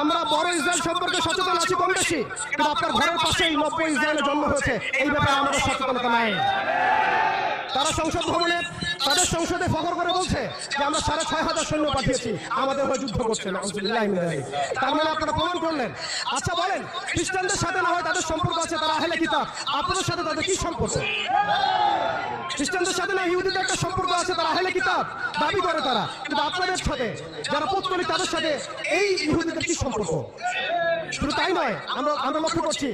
আমরা বড় ইসরায়েল সম্পর্কে সচেতন আছি কম বেশি, কিন্তু আপনার ঘরের পাশেই নব্বই ইসরায়েলের জন্ম হয়েছে, এই ব্যাপারে আমাদের সচেতনতা নাই। তারা সংসদ ভবনে তাদের সংসদে ফখর করে বলছে যে আমরা সাড়ে ছয় হাজার সৈন্য পাঠিয়েছি, আমাদের হয়ে যুদ্ধ করছে তার মানে আপনারা প্রমাণ করলেন। আচ্ছা বলেন, খ্রিস্টানদের সাথে না হয় তাদের সম্পর্ক আছে, তারা আহলে কিতাব। আপনাদের সাথে তাদের কি সম্পর্ক? খ্রিস্টানদের সাথে না ইহুদিদের একটা সম্পর্ক আছে, তারা আহলে কিতাব, দাবি করে তারা। কিন্তু আপনাদের সাথে, যারা পৌত্তলিক, তাদের সাথে এই ইহুদিদের কি সম্পর্ক? শুধু তাই নয়, আমরা আমরা লক্ষ্য করছি,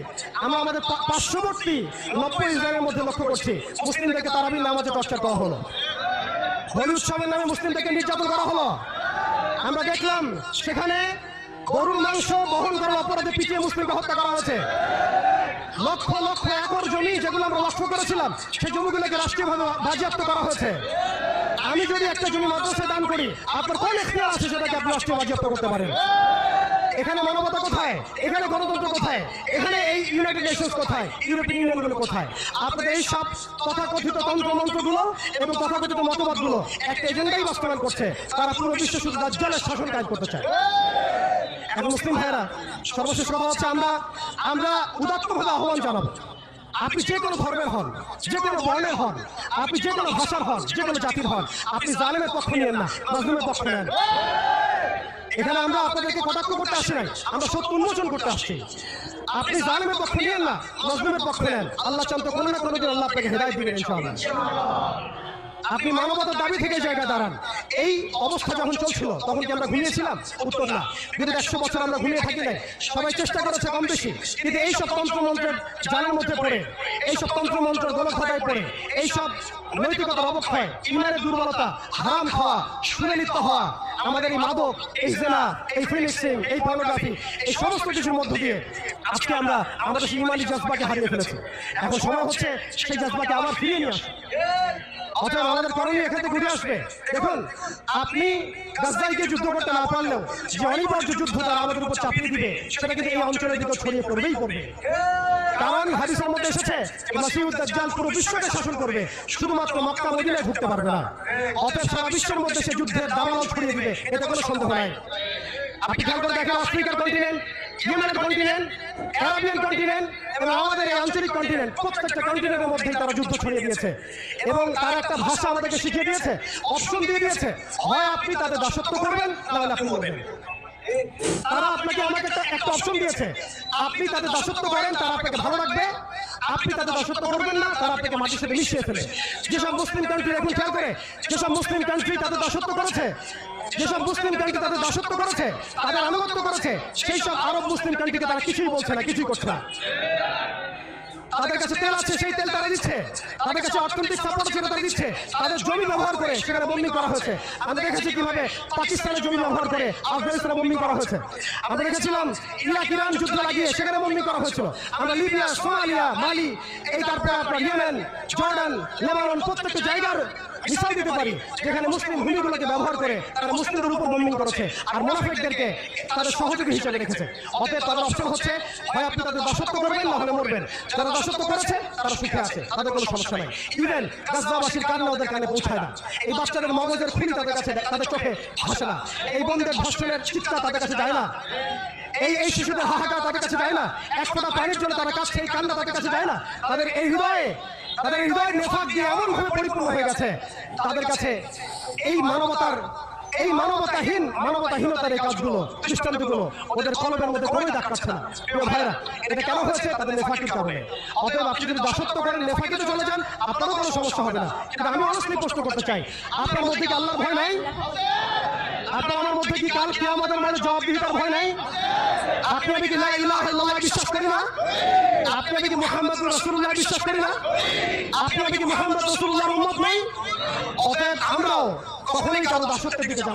আমরা আমাদের পার্শ্ববর্তী নব্বই ইসরায়েলের মধ্যে লক্ষ্য করছি, মুসলিমদেরকে তারাবির নামাজে টর্চার করা হলো। হোলি উৎসবের নামে মুসলিমদেরকে নির্যাতন করা হলো। আমরা দেখলাম সেখানে গরুর মাংস বহন করার অপরাধে পিছিয়ে মুসলিমকে হত্যা করা হয়েছে। লক্ষ লক্ষ একর জমি যেগুলো আমরা লক্ষ্য করেছিলাম, সেই জমিগুলোকে রাষ্ট্রীয়ভাবে বাজেয়াপ্ত করা হয়েছে। আমি যদি একটা জমি মাদ্রাসায় দান করি, আপনার কোন এখতিয়ার আছে সেটাকে আপনি রাষ্ট্রীয় বাজেয়াপ্ত করতে পারেন? এখানে মানবতা কোথায়? এখানে গণতন্ত্র কোথায়? এখানে এই ইউনাইটেড নেশনস কোথায়? ইউরোপিয়ান ইউনিয়নগুলো কোথায়? আপনাদের এই সব তথাকথিত তন্ত্র মন্ত্রগুলো এবং তথাকথিত মতবাদগুলো একটা এজেন্ডাই বাস্তবায়ন করছে। তারা পুরো বিশ্ব শুধু দাজ্জালের শাসন কাজ করতে চায়। এখন মুসলিম ভাইয়েরা, সর্বশেষ কথা হচ্ছে আমরা আমরা উদাত্তভাবে আহ্বান জানাব। আপনি যে কোনো ধর্মের হন, যে কোনো বর্ণের হন, আপনি যে কোনো ভাষার হন, যে কোনো জাতির হন, আপনি জালেমের পক্ষ নেন না মাজলুমের পক্ষ নেন। এখানে আমরা আপনাদেরকে কটাক্ষ করতে আসি নাই আমরা সত্য উন্মোচন করতে আসছি। আপনি জালেমের পক্ষ নিয়েন না। মজলুমের পক্ষ নেন। আল্লাহ চান তো কোনো না কোনো দিন আল্লাহ আপনাকে হেদায়ত দিবেন ইনশাআল্লাহ। আপনি মানবতার দাবি থেকে জায়গা দাঁড়ান। এই অবস্থা যখন চলছিল তখন কি আমরা ঘুমিয়েছিলাম? উত্তর না। কিন্তু একশো বছর আমরা ঘুমিয়ে থাকি নাই। সবাই চেষ্টা করেছে কম বেশি। কিন্তু এই সব তন্ত্রমন্ত্রের জালের মধ্যে পড়ে এই সব তন্ত্রমন্ত্রের গোলকধাতায় পড়ে এই সব নৈতিকতার অবক্ষয় ইমানের দুর্বলতা হারাম খাওয়া সুরে লিপ্ত হওয়া আমাদের এই মাদক, এই জেনা, এই ফিনিক্সিং এই পর্নোগ্রাফি এই সমস্ত কিছুর মধ্য দিয়ে আজকে আমরা আমাদের ইমানি জজবাকে হারিয়ে ফেলেছি। এখন সময় হচ্ছে সেই জজবাকে আবার ফিরিয়ে নিয়ে আসা। অতএব আমাদের করণীয় এখান থেকে ঘুরে আসবে। দেখুন আপনি গাজদাইকে যুদ্ধ করতে না পারলেও যে অনিবার্য যুদ্ধ তারা আমাদের উপর চাপিয়ে দিবে সেটা কিন্তু এই অঞ্চলের দিকে ছড়িয়ে পড়বেই করবে কারণ হাদিসের মধ্যে এসেছে মাসিউদ দাজ্জাল পুরো বিশ্বকে শাসন করবে শুধুমাত্র মক্কা মদিনায় ঢুকতে পারবে না। অতএব সারা বিশ্বের মধ্যে সে যুদ্ধের দাবানল ছড়িয়ে দিবে এতে কোনো সন্দেহ নাই। আপনি খেয়াল করে দেখেন আফ্রিকার কন্টিনেন্ট ইয়েমেনের কন্টিনেন্ট অ্যারাবিয়ান কন্টিনেন্ট এবং আমাদের এই আঞ্চলিক কন্টিনেন্ট প্রত্যেকটা কন্টিনেন্টের মধ্যেই তারা যুদ্ধ ছড়িয়ে দিয়েছে। এবং তারা একটা ভাষা আমাদেরকে শিখিয়ে দিয়েছে অপশন দিয়ে দিয়েছে। হয় আপনি তাদের দাসত্ব করবেন, নাহলে আপনি মরবেন। তারা আপনাকে আমাকে একটা অপশন দিয়েছে। আপনি তাদের দাসত্ব করেন, তারা আপনাকে ভালো রাখবে। আপনি তাদের দাসত্ব করবেন না, তারা আপনাকে মাটির সাথে মিশিয়ে ফেলে। যেসব মুসলিম কান্ট্রি এখন খেয়াল করে, যেসব মুসলিম কান্ট্রি তাদের দাসত্ব করেছে যেসব মুসলিম কান্ট্রি তাদের দাসত্ব করেছে, তাদের আনুগত্য করেছে, সেই সব আরব মুসলিম কান্ট্রিকে তারা কিছুই বলছে না, কিছুই করছে না। তাদের কাছে তেল আছে, সেই তেল তারা দিচ্ছে। তাদের কাছে অর্থনৈতিক সাপোর্ট সেটা তারা দিচ্ছে। তাদের জমি ব্যবহার করে সেখানে বম্বিং করা হয়েছে। আমরা দেখেছি কীভাবে পাকিস্তানের জমি ব্যবহার করে আফগানিস্তানে বম্বিং করা হয়েছে। আমরা দেখেছিলাম ইরাক, ইরান যুদ্ধ লাগিয়ে সেখানে বম্বিং করা হয়েছিল। আমরা লিবিয়া, সোমালিয়া, মালি, এই তারপরে আপনার ইয়েমেন, জর্ডান, লেবানন প্রত্যেকটা জায়গার মিসাইল দিতে পারি, যেখানে মুসলিম ভূমিগুলোকে ব্যবহার করে তারা মুসলিমদের উপর বম্বিং করেছে আর মোনাফেকদেরকে তাদের সহযোগী হিসেবে রেখেছে। অতএব তাদের অপশন হচ্ছে। হয় আপনি তাদের দাসত্ব করবেন, না হলে মরবেন। যারা দাসত্ব করেছে, তারা সুখে আছে, তাদের কোনো সমস্যা নেই। ইভেন গাজদাবাসীর কান্না ওদের কানে পৌঁছায় না। এই বাচ্চাদের মগজের খুলি তাদের কাছে, তাদের চোখে ভাসে না। এই বন্ধের ধর্ষণের চিৎকার তাদের কাছে যায় না। এই এই শিশুদের হাহাকার তাদের কাছে যায় না। এক ফোঁটা পানির জন্য তারা কাছে এই কান্না তাদের কাছে যায় না। তাদের এই হৃদয়ে তাদের হৃদয়ের নেফাক দিয়ে এমন ভাবে পরিপূর্ণ হয়ে গেছে। তাদের কাছে এই মানবতার এই মানবতাহীন মানবতাহীনতার এই কাজগুলো দৃষ্টান্তগুলো ওদের কলমের মধ্যে কোনোই দেখাচ্ছে না। প্রিয় ভাইরা এটা কেন হয়েছে? তাদের নেফাকির কারণে অতএব আপনি যদি দাসত্ব করেন নেফাকিতে চলে যান আপনারও কোনো সমস্যা হবে না। কিন্তু আমি অনেক প্রশ্ন করতে চাই। আপনার মধ্যে কি আল্লাহর ভয় নাই? আপনার মধ্যে কি কাল কে আমাদের মানে জবাবদিহিতার ভয় নাই? আপনি আমি কি লা ইলাহা ইল্লাল্লাহ বিশ্বাস করি না? আপনি আমি কি মুহাম্মদ রাসূলুল্লাহ বিশ্বাস করি না? আপনি আমি কি মুহাম্মদ রাসূলুল্লাহর উম্মত নই? অতএব আমরাও কখনোই কারও দাসত্বের দিকে না।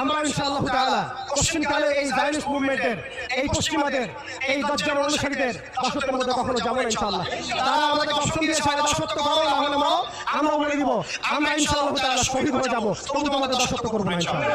আমরা ইনশাআল্লাহ তাআলা পশ্চিমকালে এই মুভমেন্টের এই পশ্চিমাদের, এই দজ্জাল অনুসারীদের দাসত্বের মধ্যে কখনো যাব না ইনশাআল্লাহ। তারা আমাদেরকে অপশন দিয়েছে, আরে দাসত্ব করো, না হলে মরো। আমরা বলে দিব, আমরা ইনশাআল্লাহ তাআলা শহীদ হয়ে যাব, তবু তোমাদের দাসত্ব করব না ইনশাআল্লাহ।